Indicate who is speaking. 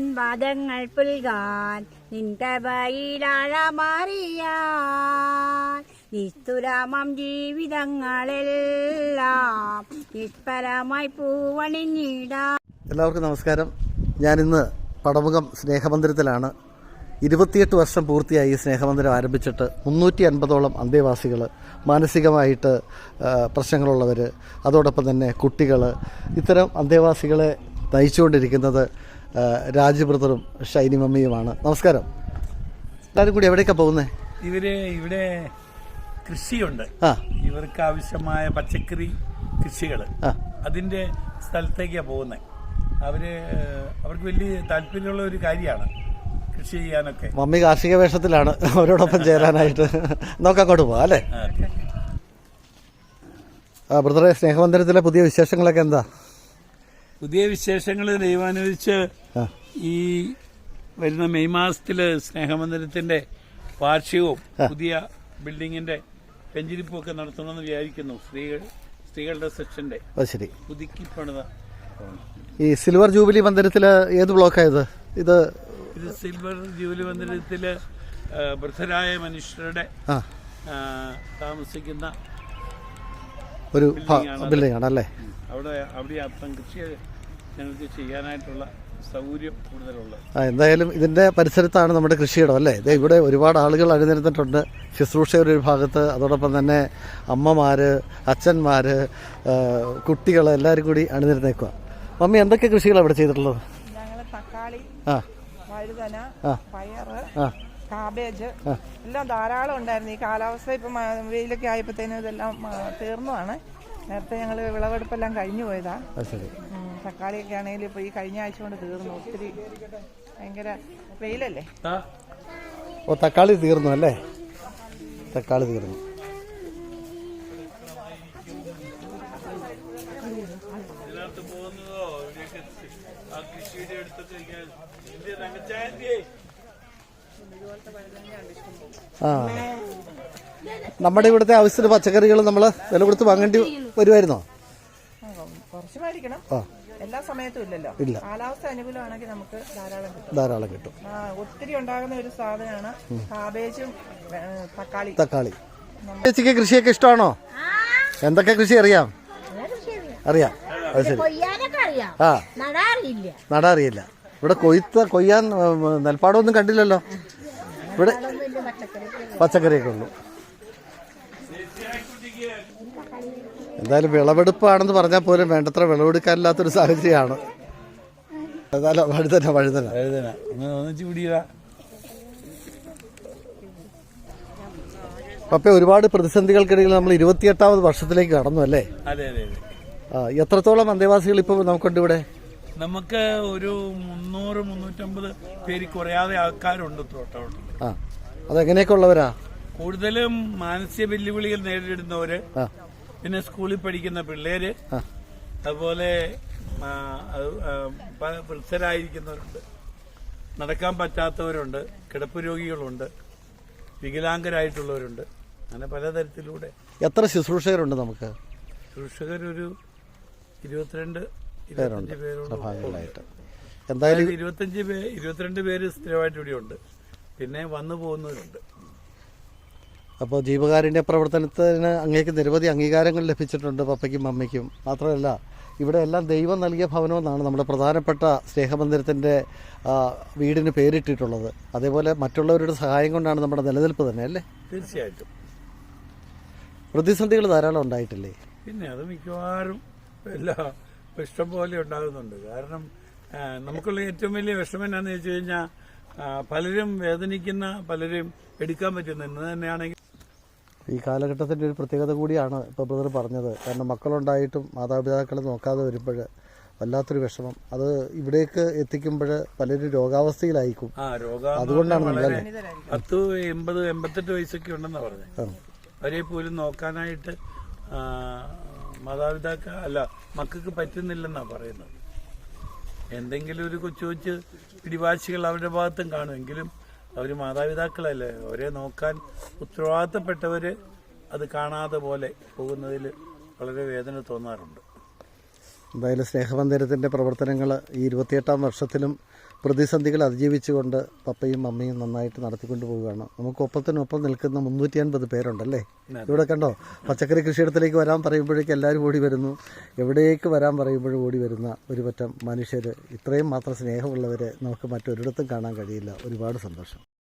Speaker 1: പാദങ്ങൾ പുൽകാൻ നിൻ നിൻകബയിലാഴമാറിയാൻ നിസ്തുരാമം ജീവിതങ്ങളെല്ലാം നിഷ്പരമായി പൂവണിഞ്ഞിട.
Speaker 2: എല്ലാവർക്കും നമസ്കാരം. ഞാനിന്ന് പടമുഖം സ്നേഹമന്ദിരത്തിലാണ്. ഇരുപത്തിയെട്ട് വർഷം പൂർത്തിയായി സ്നേഹമന്ദിരം ആരംഭിച്ചിട്ട് മുന്നൂറ്റി അൻപതോളം അന്തേവാസികൾ മാനസികമായിട്ട് പ്രശ്നങ്ങളുള്ളവർ അതോടൊപ്പം തന്നെ കുട്ടികൾ ഇത്തരം അന്തേവാസികളെ നയിച്ചുകൊണ്ടിരിക്കുന്നത് രാജു ബ്രദറും ഷൈനി മമ്മിയുമാണ്. നമസ്കാരം. എല്ലാവരും കൂടി എവിടെയൊക്കെ പോകുന്നത്
Speaker 3: ഇവർ ഇവിടെ കൃഷിയുണ്ട്. ഇവർക്ക് ആവശ്യമായ പച്ചക്കറി കൃഷികൾ അതിന്റെ സ്ഥലത്തേക്കാണ് പോകുന്നത് അവർ അവർക്ക് വലിയ താല്പര്യമുള്ള ഒരു കാര്യമാണ് കൃഷി ചെയ്യാനൊക്കെ.
Speaker 2: മമ്മി കാർഷിക വേഷത്തിലാണ് അവരോടൊപ്പം ചേരാനായിട്ട്. നമുക്ക് അങ്ങോട്ട് പോവാം അല്ലേ? ബ്രദറെ സ്നേഹമന്ദിരത്തിലെ പുതിയ വിശേഷങ്ങളൊക്കെ എന്താ?
Speaker 3: പുതിയ വിശേഷങ്ങൾ ദൈവാനുവദിച്ച് ഈ വരുന്ന മെയ് മാസത്തിൽ സ്നേഹമന്ദിരത്തിന്റെ വാർഷികവും പുതിയ ബിൽഡിങ്ങിന്റെ പെഞ്ചിരിപ്പും ഒക്കെ നടത്തണമെന്ന് വിചാരിക്കുന്നു സ്ത്രീകൾ സ്ത്രീകളുടെ സെക്ഷന്റെ
Speaker 2: ശരി.
Speaker 3: പുതുക്കി പണിത
Speaker 2: ഈ സിൽവർ ജൂബിലി മന്ദിരത്തിൽ ഏത് ബ്ലോക്കായത്? ഇത്
Speaker 3: ഇത് സിൽവർ ജൂബിലി മന്ദിരത്തിൽ വൃദ്ധരായ മനുഷ്യരുടെ താമസിക്കുന്ന
Speaker 2: ഒരു ബിൽഡിംഗ് ആണല്ലേ
Speaker 3: അവിടെ അവിടെ അർത്ഥം കൃഷി ഞങ്ങൾക്ക് ചെയ്യാനായിട്ടുള്ള സൗകര്യം കൂടുതലുള്ളത്.
Speaker 2: ആ എന്തായാലും ഇതിന്റെ പരിസരത്താണ് നമ്മുടെ കൃഷിയിടം അല്ലേ? ദേ ഇവിടെ ഒരുപാട് ആളുകൾ അണിനിരന്നിട്ടുണ്ട്. ശുശ്രൂഷയുടെ ഒരു ഭാഗത്ത് അതോടൊപ്പം തന്നെ അമ്മമാര് അച്ഛന്മാര് ആ, കുട്ടികൾ എല്ലാവരും കൂടി അണിനിരുന്നേക്കുക മമ്മി എന്തൊക്കെ കൃഷികളാണ് ഇവിടെ ചെയ്തിട്ടുള്ളത്?
Speaker 4: ഞങ്ങൾ തക്കാളി
Speaker 2: ആ.
Speaker 4: വഴുതന
Speaker 2: ആ.
Speaker 4: പയറ് കാബേജ് എല്ലാം ധാരാളം ഉണ്ടായിരുന്നു. ഈ കാലാവസ്ഥ ഇപ്പം വെയിലൊക്കെ ആയപ്പോഴത്തേനും ഇതെല്ലാം തീർന്നു തീർന്നതാണ് നേരത്തെ ഞങ്ങൾ വിളവെടുപ്പെല്ലാം കഴിഞ്ഞു പോയതാ.
Speaker 2: അത് ശരി.
Speaker 4: ഉം, തക്കാളിയൊക്കെ ആണെങ്കിലും ഇപ്പോൾ ഈ കഴിഞ്ഞ ആഴ്ച കൊണ്ട് തീർന്നു. ഒത്തിരി ഭയങ്കര വെയിലല്ലേ?
Speaker 2: ഓ തക്കാളി തീർന്നു അല്ലേ? തക്കാളി തീർന്നു.
Speaker 3: ആ
Speaker 2: നമ്മുടെ ഇവിടുത്തെ ആവശ്യത്തിന് പച്ചക്കറികൾ നമ്മൾ വില കൊടുത്ത് വാങ്ങേണ്ടി വരുമായിരുന്നോ?
Speaker 4: കുറച്ച് മേടിക്കണം.
Speaker 2: ആ.
Speaker 4: എല്ലാ സമയത്തും ഇല്ലല്ലോ?
Speaker 2: ഇല്ല.
Speaker 4: കാലാവസ്ഥ അനുകൂലമാണെങ്കിൽ നമുക്ക് ധാരാളം കിട്ടും.
Speaker 2: ധാരാളം കിട്ടും.
Speaker 4: ഒത്തിരി ഉണ്ടാകുന്ന ഒരു സാധനമാണ് കാബേജും തക്കാളി.
Speaker 2: തക്കാളി. ചേച്ചിക്ക് കൃഷിയൊക്കെ ഇഷ്ടമാണോ? എന്തൊക്കെ കൃഷി അറിയാം? അറിയാം. അത് ശരി.
Speaker 1: കൊയ്യാനൊക്കെ അറിയാം.
Speaker 2: ആ.
Speaker 1: നടാറിയില്ല
Speaker 2: നടാ അറിയില്ല. ഇവിടെ കൊയ്ത്ത് കൊയ്യാൻ നെൽപ്പാടമൊന്നും കണ്ടില്ലല്ലോ. ഇവിടെ പച്ചക്കറിയൊക്കെ ഉള്ളു. എന്തായാലും വിളവെടുപ്പാണെന്ന് പറഞ്ഞാൽ പോലും വേണ്ടത്ര വിളവെടുക്കാനില്ലാത്തൊരു സാഹചര്യമാണ്. എന്നാലും വഴുതന വഴുതന.
Speaker 3: എഴുതന ഒന്നിച്ച് പിടിയതാ
Speaker 2: പപ്പ ഒരുപാട് പ്രതിസന്ധികൾക്കിടയിൽ നമ്മൾ ഇരുപത്തിയെട്ടാമത് വർഷത്തിലേക്ക് കടന്നു അല്ലേ?
Speaker 3: അതെ അതെ അതെ.
Speaker 2: ആ, എത്രത്തോളം അന്തേവാസികൾ ഇപ്പോൾ നമുക്കുണ്ട് ഇവിടെ
Speaker 3: നമുക്ക് ഒരു മുന്നൂറ് മുന്നൂറ്റമ്പത് പേര് കുറയാതെ ആൾക്കാരുണ്ട് തോട്ടോട്ട്
Speaker 2: ആ അതെങ്ങനെയൊക്കെ ഉള്ളവരാ?
Speaker 3: കൂടുതലും മാനസിക വെല്ലുവിളികൾ നേരിടുന്നവര്
Speaker 2: ആ.
Speaker 3: പിന്നെ സ്കൂളിൽ പഠിക്കുന്ന പിള്ളേര് അതുപോലെ വൃദ്ധരായിരിക്കുന്നവരുണ്ട് നടക്കാൻ പറ്റാത്തവരുണ്ട് കിടപ്പ് രോഗികളുണ്ട് വികലാംഗരായിട്ടുള്ളവരുണ്ട്. അങ്ങനെ പലതരത്തിലൂടെ.
Speaker 2: എത്ര ശുശ്രൂഷകരുണ്ട് നമുക്ക്?
Speaker 3: ശുശ്രൂഷകരൊരു ഇരുപത്തിരണ്ട് ഇരുപത്തഞ്ച് പേരോട്
Speaker 2: എന്തായാലും
Speaker 3: ഇരുപത്തഞ്ച് പേര് ഇരുപത്തിരണ്ട് പേര് സ്ഥിരമായിട്ട് ഇവിടെ ഉണ്ട് പിന്നെ വന്നു പോകുന്നവരുണ്ട്.
Speaker 2: അപ്പോൾ ജീവകാരുണ്യ പ്രവർത്തനത്തിന് അങ്ങേക്ക് നിരവധി അംഗീകാരങ്ങൾ ലഭിച്ചിട്ടുണ്ട് പപ്പയ്ക്കും അമ്മയ്ക്കും. മാത്രമല്ല ഇവിടെ എല്ലാം ദൈവം നൽകിയ ഭവനമെന്നാണ് നമ്മുടെ പ്രധാനപ്പെട്ട സ്നേഹമന്ദിരത്തിന്റെ വീടിന് പേരിട്ടിട്ടുള്ളത്. അതേപോലെ മറ്റുള്ളവരുടെ സഹായം കൊണ്ടാണ് നമ്മുടെ നിലനിൽപ്പ് തന്നെ അല്ലേ?
Speaker 3: തീർച്ചയായിട്ടും.
Speaker 2: പ്രതിസന്ധികൾ ധാരാളം ഉണ്ടായിട്ടില്ലേ?
Speaker 3: പിന്നെ അത് മിക്കവാറും എല്ലാ ഇഷ്ടം പോലെ ഉണ്ടാകുന്നുണ്ട്. കാരണം നമുക്കുള്ള ഏറ്റവും വലിയ വിഷമം എന്നാന്ന് വെച്ച് കഴിഞ്ഞാൽ പലരും വേദനിക്കുന്ന പലരും എടുക്കാൻ പറ്റുന്ന ഇന്ന് തന്നെയാണെങ്കിൽ
Speaker 2: ഈ കാലഘട്ടത്തിന്റെ ഒരു പ്രത്യേകത കൂടിയാണ് ഇപ്പോൾ ബ്രദർ പറഞ്ഞത്. കാരണം മക്കളുണ്ടായിട്ടും മാതാപിതാക്കളെ നോക്കാതെ വരുമ്പോൾ വല്ലാത്തൊരു വിഷമം. അത് ഇവിടേക്ക് എത്തിക്കുമ്പോൾ പലരും രോഗാവസ്ഥയിലായിരിക്കും. അതുകൊണ്ടാണ് നമ്മളല്ലേ?
Speaker 3: പത്ത് എൺപത് എൺപത്തെട്ട് വയസ്സൊക്കെ ഉണ്ടെന്നാ പറഞ്ഞത്. അവരെ പോലും നോക്കാനായിട്ട് മാതാപിതാക്ക മാതാപിതാക്കൾ അല്ല മക്കൾക്ക് പറ്റുന്നില്ലെന്നാ പറയുന്നത്. എന്തെങ്കിലും ഒരു കൊച്ചു കൊച്ചു പിടിവാശികൾ അവരുടെ ഭാഗത്തും കാണുമെങ്കിലും അവർ മാതാപിതാക്കളല്ലേ? അവരെ നോക്കാൻ ഉത്തരവാദിത്തപ്പെട്ടവർ അത് കാണാതെ പോലെ പോകുന്നതിൽ വളരെ വേദന തോന്നാറുണ്ട്.
Speaker 2: എന്തായാലും സ്നേഹമന്ദിരത്തിന്റെ പ്രവർത്തനങ്ങൾ ഈ ഇരുപത്തിയെട്ടാം വർഷത്തിലും പ്രതിസന്ധികൾ അതിജീവിച്ചുകൊണ്ട് പപ്പയും മമ്മിയും നന്നായിട്ട് നടത്തിക്കൊണ്ട് പോവുകയാണ്. നമുക്ക് ഒപ്പത്തിനൊപ്പം നിൽക്കുന്ന മുന്നൂറ്റി അൻപത് പേരുണ്ടല്ലേ ഇവിടെ കണ്ടോ? പച്ചക്കറി കൃഷിയിടത്തിലേക്ക് വരാൻ പറയുമ്പോഴേക്കും എല്ലാവരും ഓടി വരുന്നു. എവിടേക്ക് വരാൻ പറയുമ്പോഴും ഓടി വരുന്ന ഒരു പറ്റം മനുഷ്യർ ഇത്രയും മാത്രം സ്നേഹമുള്ളവരെ നമുക്ക് മറ്റൊരിടത്തും കാണാൻ കഴിയില്ല. ഒരുപാട് സന്തോഷം.